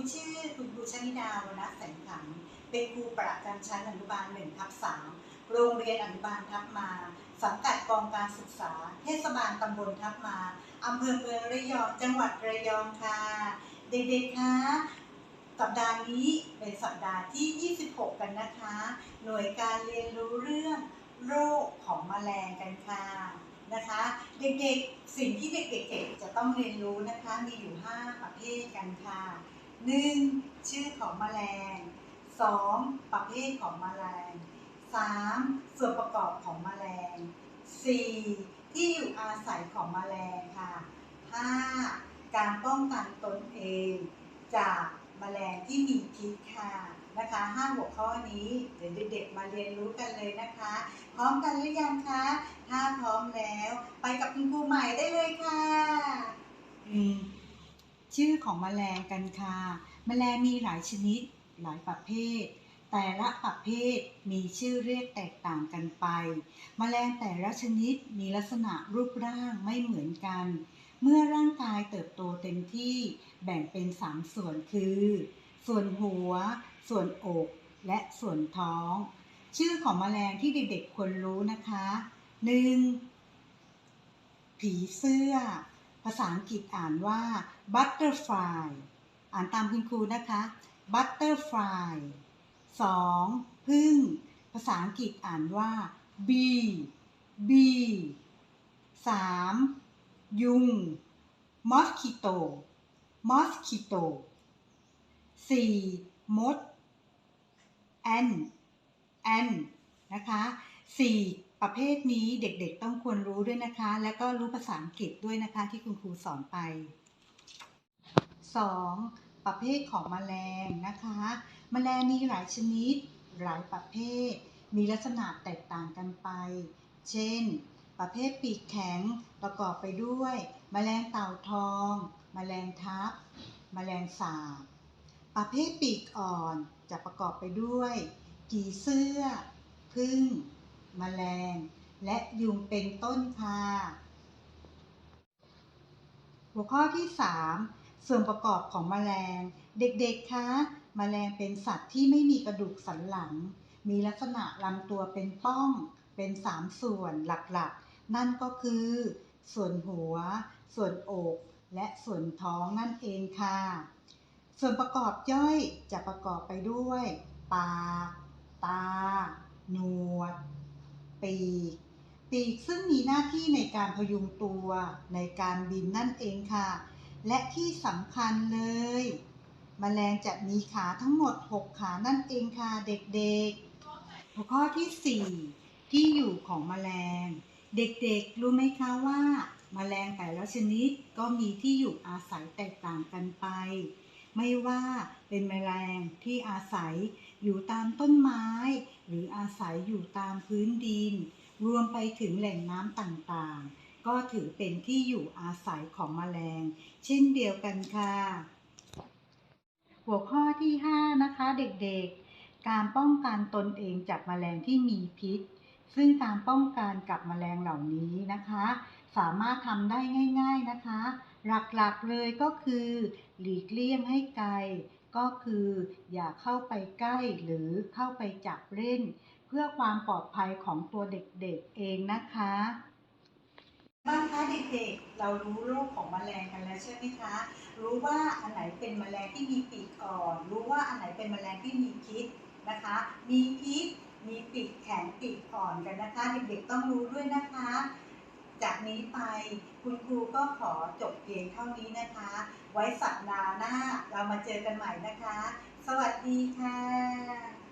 ูชื่อคุณครูชนิดาวนะแสงขันเป็นครูประจำชั้นอนุบาลหนึ่งทับสามโรงเรียนอนุบาลทับมา สังกัดกองการศึกษา เทศบาลตำบลทับมาอำเภอเมืองระยองจังหวัดระยองค่ะ เด็กๆคะสัปดาห์นี้เป็นสัปดาห์ที่ 26 กันนะคะ หน่วยการเรียนรู้เรื่องโรคของแมลงกันค่ะนะคะ เด็กๆ สิ่งที่เด็กๆจะต้องเรียนรู้นะคะ มีอยู่ 5 ประเภทกันค่ะ 1. ชื่อของแมลง 2. ประเภทของแมลง 3. ส่วนประกอบของแมลง 4. ที่อยู่อาศัยของแมลงค่ะ 5. การป้องกันตนเอง จากแมลงที่มีพิษค่ะนะคะห้าหัวข้อนี้เดี๋ยวเด็กๆมาเรียนรู้กันเลยนะคะ พร้อมกันหรือยังคะ ถ้าพร้อมแล้ว ไปกับคุณครูใหม่ได้เลยค่ะอืม ชื่อของแมลงกันค่ะแมลงมีหลายชนิด หลายประเภท แต่ละประเภทมีชื่อเรียกแตกต่างกันไปแมลงแต่ละชนิดมีลักษณะรูปร่างไม่เหมือนกัน เมื่อร่างกายเติบโตเต็มที่แบ่งเป็นสามส่วนคือ ส่วนหัว ส่วนอก และส่วนท้อง ชื่อของแมลงที่เด็กๆควรรู้นะคะ 1. ผีเสื้อ ภาษาอังกฤษอ่านว่า butterfly อ่านตามคุณครูนะคะ butterfly 2. พึ่ง ภาษาอังกฤษอ่านว่า bee bee 3. ยุง mosquito mosquito 4. มด ant ant นะคะ 4 ประเภทนี้เด็กๆต้องควรรู้ด้วยนะคะ แล้วก็รู้ภาษาอังกฤษด้วยนะคะที่คุณครูสอนไป 2. ประเภทของแมลงนะคะแมลงมีหลายชนิด หลายประเภท มีลักษณะแตกต่างกันไป เช่น ประเภทปีกแข็งประกอบไปด้วยแมลงเต่าทองแมลงทับแมลงสาบ ประเภทปีกอ่อนจะประกอบไปด้วยผีเสื้อ พึ่ง แมลง และยุงเป็นต้นค่ะ หัวข้อที่ 3 ส่วนประกอบของแมลง เด็กๆคะแมลงเป็นสัตว์ที่ไม่มีกระดูกสันหลัง มีลักษณะลำตัวเป็นป้อง เป็น 3 ส่วนหลักๆ นั่นก็คือ ส่วนหัว ส่วนอก และส่วนท้องนั่นเองค่ะ ส่วนประกอบย่อยจะประกอบไปด้วย ปาก ตา ปีก ปีกซึ่งมีหน้าที่ในการพยุงตัวในการบินนั่นเองค่ะ และที่สำคัญเลยแมลงจะมีขาทั้งหมด 6 ขานั่นเองค่ะเด็กๆ หัวข้อที่ 4 ที่อยู่ของแมลง เด็กๆ รู้ไหมคะว่าแมลงแต่ละชนิดก็มีที่อยู่อาศัยแตกต่างกันไป ไม่ว่าเป็นแมลงที่อาศัย อยู่ตามต้นไม้ หรืออาศัยอยู่ตามพื้นดิน รวมไปถึงแหล่งน้ำต่างๆ ก็ถือเป็นที่อยู่อาศัยของแมลง เช่นเดียวกันค่ะ หัวข้อที่ 5 นะคะเด็กๆ การป้องกันตนเองจากแมลงที่มีพิษ ซึ่งการป้องกันกับแมลงเหล่านี้นะคะ สามารถทำได้ง่าย ๆนะคะ หลักๆเลยก็คือ หลีกเลี่ยงให้ไกล ก็คืออย่าเข้าไปใกล้หรือเข้าไปจับเล่น เพื่อความปลอดภัยของตัวเด็กๆเองนะคะบ้างคะเด็กๆ เรารู้โรคของแมลงกันแล้วใช่ไหมคะ รู้ว่าอันไหนเป็นแมลงที่มีปีกอ่อน รู้ว่าอันไหนเป็นแมลงที่มีพิษนะคะ มีพิษ มีปีกแข็งปีกอ่อนกันนะคะ เด็กๆต้องรู้ด้วยนะคะ จากนี้ไปคุณครูก็ขอจบเพียงเท่านี้นะคะ ไว้สัปดาห์หน้าเรามาเจอกันใหม่นะคะ สวัสดีค่ะ